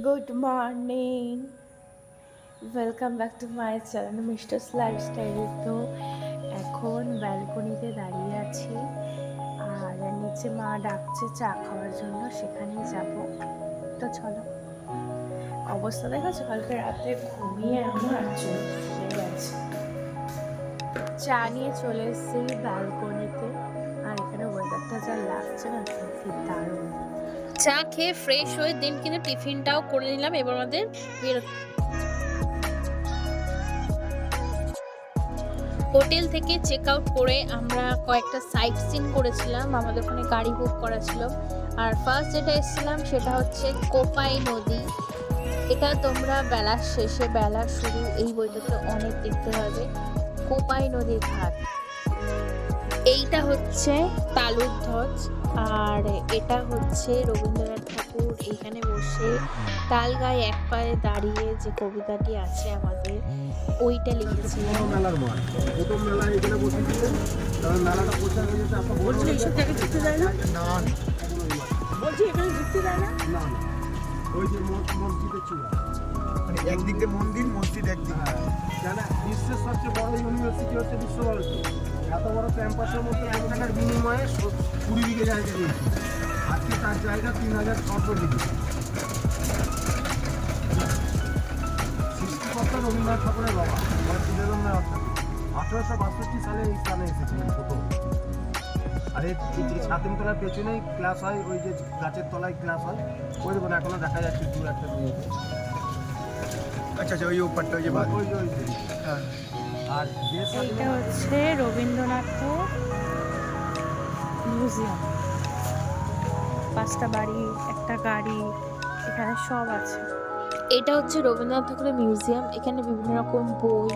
Good morning welcome back to my channel mister's lifestyle তো এখন ব্যালকনিতে দাঁড়িয়ে আছি, আর নিচে মা ডাকছে চা খাওয়ার জন্য, সেখানেই যাব। তো চলো। অবস্থা দেখেছ কালকে রাতে ঘুমিয়ে আমার চোখ ফুলে চা নিয়ে চলে এসেছি ব্যালকনিতে আর এখানে ওয়েদারটা যা লাগছে না, সত্যি দারুণ। চা খেয়ে ফ্রেশ হয়ে দিন কিন্তু টিফিনটাও করে নিলাম, এবার আমাদের হোটেল থেকে চেক আউট করে আমরা কয়েকটা সাইট সিন করেছিলাম, আমাদের ওখানে গাড়ি বুক করা ছিল। আর ফার্স্ট যেটা এসেছিলাম সেটা হচ্ছে কোপাই নদী। এটা তোমরা বেলার শেষে বেলার শুরু, এই বইটাতে অনেক দেখতে পাবে কোপাই নদীর ঘাট। এইটা হচ্ছে তালুর ধ্বজ আর এটা হচ্ছে রবীন্দ্রনাথ ঠাকুর এইখানে বসে তাল গায়ে এক পায়ে দাঁড়িয়ে যে কবিতাটি আছে আমাদের ওইটা লিখেছিলেন। বড় মেলার মাঠ। প্রথম মেলা এখানে বসেছিলেন। কারণ মেলাটা প্রচার হয়ে যেতে আপনার বলছি এইসব জায়গায় ঢুকতে যায় না? না বলছি এখানে ঢুকতে দেয় না? না না। ওই যে মসজিদের চূড়া মানে একদিক দিয়ে মন্দির মসজিদ একদিক হ্যাঁ। বিশ্বের সবচেয়ে বড় ইউনিভার্সিটি হচ্ছে বিশ্বভারতী ক্যাম্পাসের মধ্যে এক টাকার বিনিময়ে কুড়ি বিঘে জায়গা দিয়েছে আজকে তার জায়গা তিন হাজার ছশো বিঘে। সৃষ্টিকর্তা রবীন্দ্রনাথ ঠাকুরের বাবা আমার বিবেকানন্দ আঠারোশো বাষট্টি সালে এই স্থানে এসেছিলেন প্রথম আর এই ছাতিমতলার পেছনেই ক্লাস হয় ওই যে গাছের তলায় ক্লাস হয় ওই দেখুন এখনও দেখা যাচ্ছে দু একটা আচ্ছা আচ্ছা ওই ওপারটা ওই যে বাদ ওই যে ওই হ্যাঁ। এইটা হচ্ছে রবীন্দ্রনাথের মিউজিয়াম। পাঁচটা বাড়ি একটা গাড়ি এখানে সব আছে। এটা হচ্ছে রবীন্দ্রনাথ ঠাকুরের মিউজিয়াম। এখানে বিভিন্ন রকম বই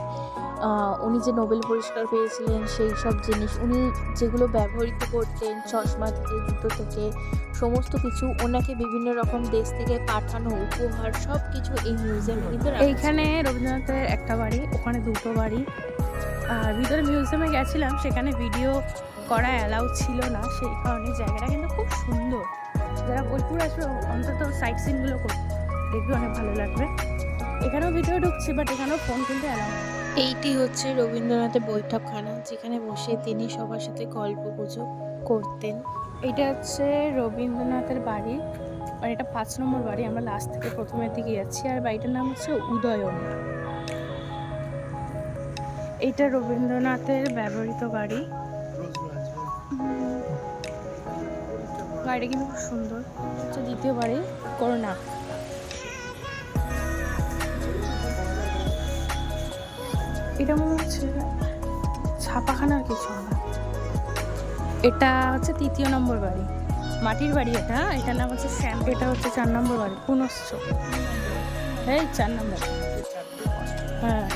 উনি যে নোবেল পুরস্কার পেয়েছিলেন, সেই সব জিনিস, উনি যেগুলো ব্যবহৃত করতেন, চশমা থেকে, জুতো থেকে, সমস্ত কিছু ওনাকে বিভিন্ন রকম দেশ থেকে পাঠানো, উপহার, সব কিছু এই মিউজিয়ামে কিন্তু এইখানে রবীন্দ্রনাথের একটা বাড়ি, ওখানে দুটো বাড়ি। আর ভিতরে মিউজিয়ামে গেছিলাম, সেখানে ভিডিও করা অ্যালাউ ছিল না, সেই কারণে জায়গাটা কিন্তু খুব সুন্দর। যারা বোলপুর আসবে, অন্তত সাইট সিনগুলো দেখবে, অনেক ভালো লাগবে। এখানেও ভিডিও ঢুকছে বাট এখানেও ফোন কিন্তু অ্যালাউ এইটি হচ্ছে রবীন্দ্রনাথের বৈঠকখানা, যেখানে বসে তিনি সবার সাথে গল্প গুজব করতেন। এটা হচ্ছে রবীন্দ্রনাথের বাড়ি, আর এটা পাঁচ নম্বর বাড়ি। আমরা লাস্ট থেকে প্রথমের দিকে যাচ্ছি, আর বাড়িটার নাম হচ্ছে উদয়ন। এটা রবীন্দ্রনাথের ব্যবহৃত গাড়ি গাড়িটা কিন্তু খুব সুন্দর। হচ্ছে দ্বিতীয় বাড়ি, করোনা। এটা মনে হচ্ছে ছাপাখানার কিছু না। এটা হচ্ছে তৃতীয় নম্বর বাড়ি। মাটির বাড়ি এটা এটার নাম হচ্ছে শ্যাম। এটা হচ্ছে চার নম্বর বাড়ি, পুনশ্চ। এই চার নম্বর। হ্যাঁ।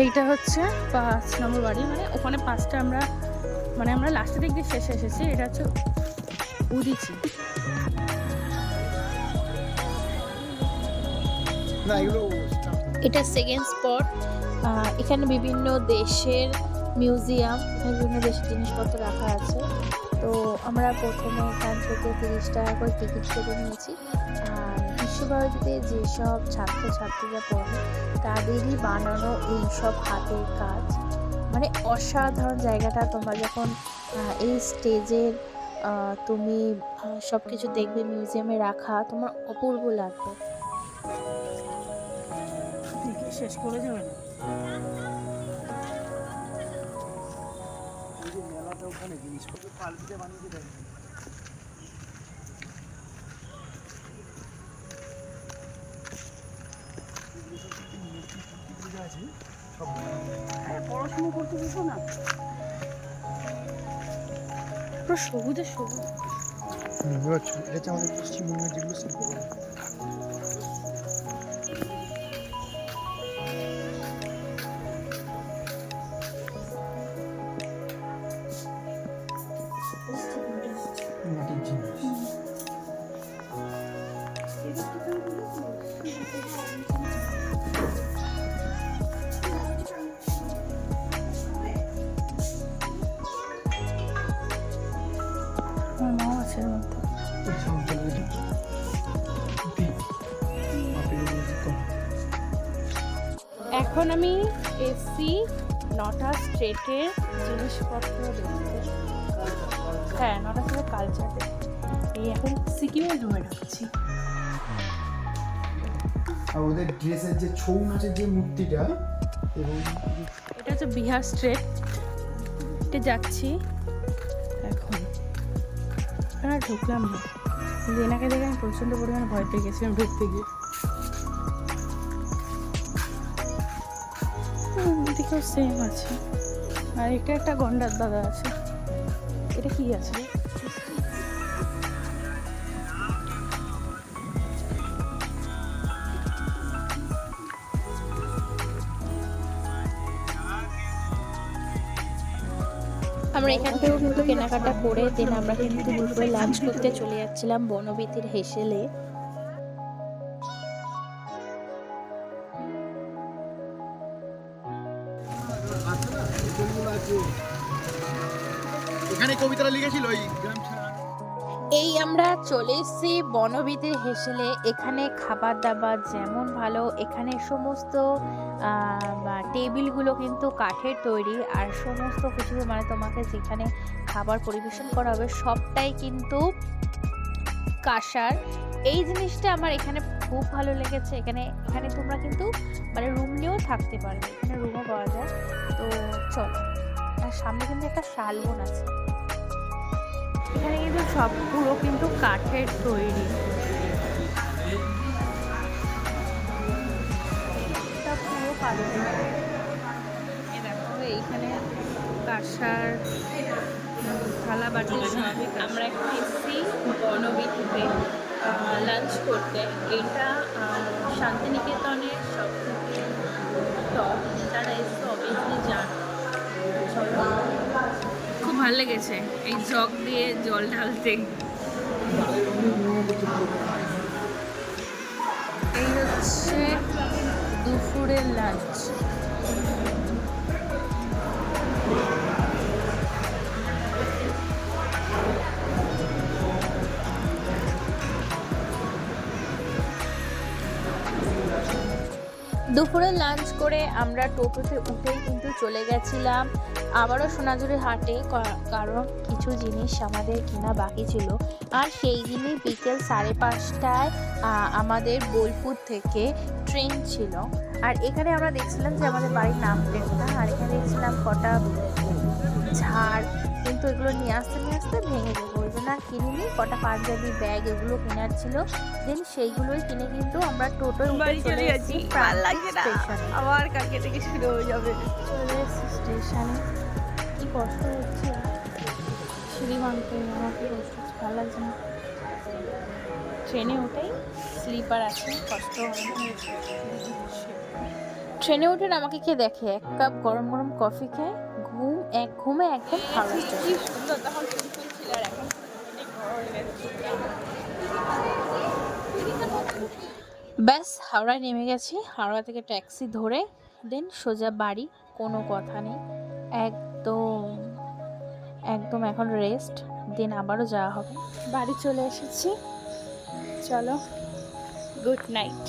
এইটা হচ্ছে পাঁচ নম্বর বাড়ি মানে ওখানে পাঁচটা আমরা মানে আমরা লাস্টের দিক দিয়ে শেষে এসেছি, এটা হচ্ছে উদিচি। না, এগুলো এটা সেকেন্ড স্পট এখানে বিভিন্ন দেশের মিউজিয়াম বিভিন্ন দেশের জিনিসপত্র রাখা আছে। তো আমরা প্রথমে এখান থেকে তিরিশ টাকা করে টিকিট কেটে নিয়েছি। আর বিশ্বভারতীতে যেসব ছাত্রছাত্রীরা পড়ে, তাদেরই বানানো এই সব হাতের কাজ। মানে অসাধারণ জায়গাটা, তোমরা যখন এই স্টেজের তুমি সব কিছু দেখবে মিউজিয়ামে রাখা, তোমার অপূর্ব লাগবে। শেষ করে যাবেন এই যে মেলাটা ওখানে জিনিসপত্র পাল্টিতে বানিয়ে দেয় পড়াশোনা করতে না। পুরো সবুজে সবুজ। এটা হচ্ছে আমাদের পশ্চিমবঙ্গের যেগুলো শিল্পকলা আমার মা আছে এর এখন আমি এসি নটা স্ট্রেটের জিনিসপত্র দেখতে। হ্যাঁ নটা স্ট্রেটের কালচার এই এখন সিকিমের রুমে রাখছি আর ওদের ড্রেসের যে ছৌ নাচের যে মূর্তিটা এবং এটা হচ্ছে বিহার স্ট্রেট। এটা যাচ্ছি। আর ঢুকলাম না। কিন্তু এনাকে দেখে আমি প্রচণ্ড পরিমাণে ভয় পেয়ে গেছিলাম ঢুকতে গিয়ে। সেম আছে। আর এটা একটা গন্ডার দাদা আছে। এটা কি আছে? আমরা এখান থেকেও কিন্তু কেনাকাটা করে দেন আমরা কিন্তু দুপুরে লাঞ্চ করতে চলে যাচ্ছিলাম বনবীতির হেসেলে। এখানে কবিতাটা লিখেছিল ওই গ্রাম এই আমরা চলে এসেছি বনবিদের হেসেলে। এখানে খাবার দাবার যেমন ভালো, এখানে সমস্ত টেবিলগুলো কিন্তু কাঠের তৈরি। আর সমস্ত কিছু মানে তোমাকে যেখানে খাবার পরিবেশন করা হবে, সবটাই কিন্তু কাঁসার। এই জিনিসটা আমার এখানে খুব ভালো লেগেছে। এখানে এখানে তোমরা কিন্তু মানে রুম নিয়েও থাকতে পারবে। এখানে রুমও পাওয়া যায়। তো চলো, আর সামনে কিন্তু একটা শালবন আছে। এখানে কিন্তু সব পুরো কিন্তু কাঠের তৈরি। পুরো কাঠের দেখো, এইখানে কাঁসার থালা বাটি সবই আমরা এখন এসেছি বনবিথিতে লাঞ্চ করতে। এটা শান্তিনিকেতনের সব থেকে টপ ভালো লেগেছে। এই জগ দিয়ে জল ঢালতে। এই হচ্ছে দুপুরের লাঞ্চ দুপুরে লাঞ্চ করে আমরা টোটোতে উঠেই কিন্তু চলে গেছিলাম। আবারও সোনাঝুরি হাটে কারণ কিছু জিনিস আমাদের কেনা বাকি ছিল। আর সেই দিনই বিকেল সাড়ে পাঁচটায় আমাদের বোলপুর থেকে ট্রেন ছিল। আর এখানে আমরা দেখছিলাম যে আমাদের বাড়ির নাম প্লেটটা আর এখানে দেখছিলাম কটা ঝাড় কিন্তু এগুলো নিয়ে আসতে নিয়ে আসতে ভেঙে যাব ওই জন্য আর কিনিনি কটা পাঞ্জাবি ব্যাগ এগুলো কেনার ছিল। দেন সেইগুলোই কিনে কিন্তু আমরা টোটোয় উঠে বাড়ি চলে যাচ্ছি। আবার কালকে থেকে শুরু হয়ে যাবে? চলে এসেছি স্টেশনে। কি কষ্ট হচ্ছে। সিঁড়ি ভাঙতে আমার কি কষ্ট হচ্ছে। ভালো লাগছে না। ট্রেনে উঠেই স্লিপার আছে। কষ্ট ট্রেনে উঠে আমাকে কে দেখে। এক কাপ গরম গরম কফি খেয়ে ঘুম এক ঘুমে একদম হয়ে গেছে ব্যাস হাওড়ায় নেমে গেছি। হাওড়া থেকে ট্যাক্সি ধরে দেন সোজা বাড়ি কোনো কথা নেই। একদম একদম এখন রেস্ট দেন আবারও যাওয়া হবে। বাড়ি চলে এসেছি। চলো গুড নাইট